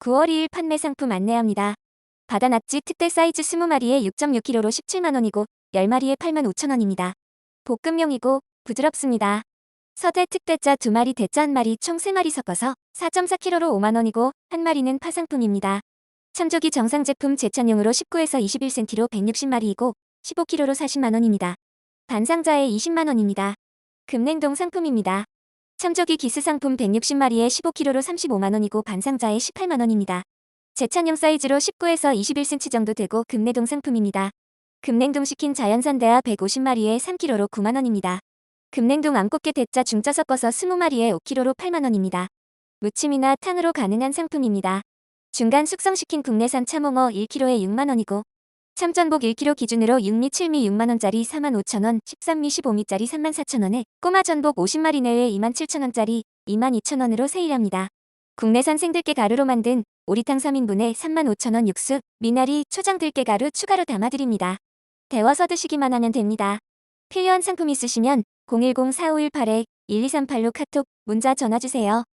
9월 2일 판매 상품 안내합니다. 바다 낙지 특대 사이즈 20마리에 6.6kg로 17만원이고 10마리에 8만 5천원입니다. 볶음용이고 부드럽습니다. 서대 특대짜 2마리 대짜 1마리 총 3마리 섞어서 4.4kg로 5만원이고 1마리는 파상품입니다. 참조기 정상 제품 제찬용으로 19에서 21cm로 160마리이고 15kg로 40만원입니다. 반상자에 20만원입니다. 금냉동 상품입니다. 참조기 기스 상품 160마리에 15kg로 35만원이고 반상자에 18만원입니다. 제찬용 사이즈로 19에서 21cm 정도 되고 금내동 상품입니다. 금냉동 시킨 자연산 대하 150마리에 3kg로 9만원입니다. 금냉동 암꽃게 대짜 중짜 섞어서 20마리에 5kg로 8만원입니다. 무침이나 탕으로 가능한 상품입니다. 중간 숙성시킨 국내산 참홍어 1kg에 6만원이고 참전복 1kg 기준으로 6미 7미 6만원짜리 4만 5천원, 13미 15미짜리 3만 4천원에 꼬마 전복 50마리 내외 2만 7천원짜리 2만 2천원으로 세일합니다. 국내산 생들깨 가루로 만든 오리탕 3인분에 3만 5천원 육수, 미나리, 초장 들깨 가루 추가로 담아드립니다. 데워서 드시기만 하면 됩니다. 필요한 상품 있으시면 010-4518-1238로 카톡, 문자 전화주세요.